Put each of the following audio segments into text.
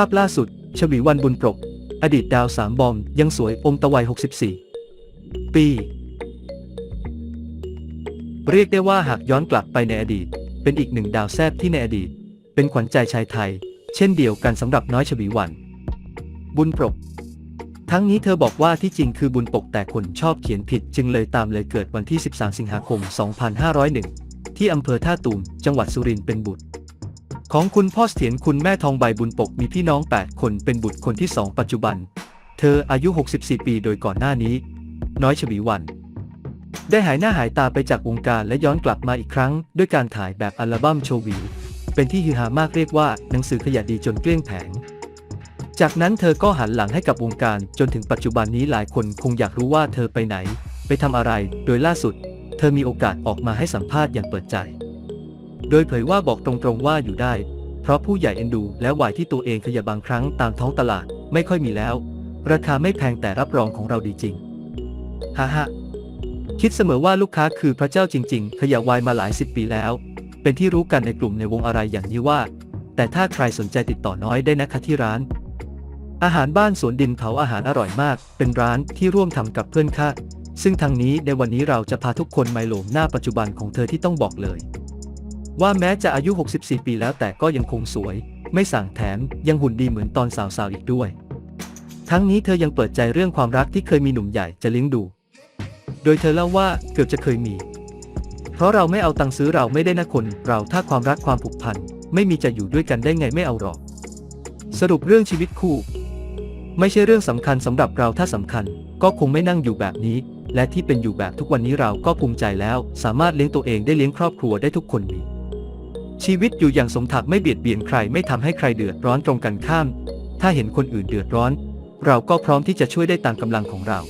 ภาพล่าสุด ชวีวันบุญปรก อดีตดาวสามบอม ยังสวยอมตะวัย 64 ปี เรียกได้ว่าหากย้อนกลับไปในอดีต เป็นอีกหนึ่งดาวแซบที่ในอดีต เป็นขวัญใจชายไทย เช่นเดียวกันสำหรับน้อยชวีวัน บุญปรก ทั้งนี้เธอบอกว่าที่จริงคือบุญปกแต่คนชอบเขียนผิดจึงเลยตามเลยเกิดวันที่ 13 สิงหาคม 2501 ที่อำเภอท่าตูม จังหวัดสุรินทร์เป็นบุตร ของคุณพ่อเสถียรคุณแม่ทองใบบุญปกมีพี่น้อง 8 คนเป็นบุตรคนที่ 2 ปัจจุบัน เธออายุ 64 ปีโดยก่อนหน้านี้ น้อยชวีวัน ได้หายหน้าหายตาไปจากวงการและย้อนกลับมาอีกครั้ง ด้วยการถ่ายแบบอัลบั้มโชว์วิว เป็นที่ฮือฮามากเรียกว่าหนังสือขยะดีจนเกลี้ยงแผง จากนั้นเธอก็หันหลังให้กับวงการจนถึงปัจจุบันนี้หลายคนคงอยากรู้ว่าเธอไปไหน ไปทำอะไร โดยล่าสุด เธอมีโอกาสออกมาให้สัมภาษณ์อย่างเปิดใจ โดยเผยว่าบอกตรงๆว่าอยู่ได้ เพราะผู้ใหญ่เอ็นดู และวายที่ตัวเองขยะบบางครั้งตามท้องตลาดไม่ค่อยมีแล้ว ราคาไม่แพงแต่รับรองของเราดีจริงฮ่าฮะคิดเสมอว่าลูกค้าคือพระเจ้าจริง ๆ ขยะวายมาหลายสิบปีแล้ว เป็นที่รู้กันในกลุ่มในวงอะไรอย่างนี้ว่า แต่ถ้าใครสนใจติดต่อน้อยได้นะคะที่ร้าน อาหารบ้านสวนดินเผาอาหารอร่อยมาก เป็นร้านที่ร่วมทำกับเพื่อนค่าซึ่งทางนี้ในวันนี้เราจะพาทุกคนมาโหลมหน้าปัจจุบันของเธอที่ต้องบอกเลย ว่าแม้จะอายุ 64 ปีแล้วแต่ก็ยังคงสวย ไม่สั่งแถมยังหุ่นดีเหมือนตอนสาวๆอีกด้วย ทั้งนี้เธอยังเปิดใจเรื่องความรักที่เคยมีหนุ่มใหญ่จะเลี้ยงดู โดยเธอเล่าว่าเกือบจะเคยมี เพราะเราไม่เอาตังค์ซื้อเราไม่ได้นะคนเราถ้าความรักความผูกพันไม่มีจะอยู่ด้วยกันได้ไงไม่เอาหรอก สรุปเรื่องชีวิตคู่ ไม่ใช่เรื่องสำคัญสำหรับเราถ้าสำคัญ ก็คงไม่นั่งอยู่แบบนี้ และที่เป็นอยู่แบบทุกวันนี้เราก็ภูมิใจแล้ว สามารถเลี้ยงตัวเองได้เลี้ยงครอบครัวได้ทุกคนมี ชีวิตอยู่อย่างสมถักไม่เบียดเบียนใครไม่ทำให้ใครเดือดร้อนตรงกันข้าม ถ้าเห็นคนอื่นเดือดร้อน เราก็พร้อมที่จะช่วยได้ตามกำลังของเรา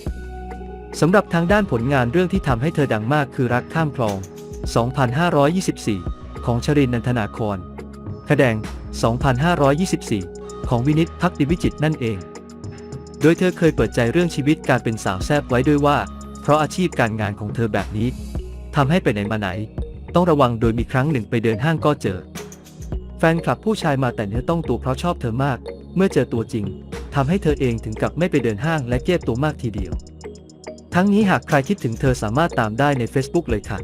สำหรับทางด้านผลงานเรื่องที่ทำให้เธอดังมากคือรักข้ามคลอง 2524 ของชรินนันทนาครแสดง 2524 ของวินิตพักดิวิจิตนั่นเอง โดยเธอเคยเปิดใจเรื่องชีวิตการเป็นสาวแซบไว้ด้วยว่า เพราะอาชีพการงานของเธอแบบนี้ทำให้ไปไหนมาไหน ต้องระวังโดยมีครั้งหนึ่งไปเดินห้างก็เจอ แฟนคลับผู้ชายมาแต่เนื้อต้องตัวเพราะชอบเธอมาก เมื่อเจอตัวจริงทำให้เธอเองถึงกับไม่ไปเดินห้างและเก็บตัวมากทีเดียว ทั้งนี้หากใครคิดถึงเธอสามารถตามได้ใน Facebook เลยค่ะ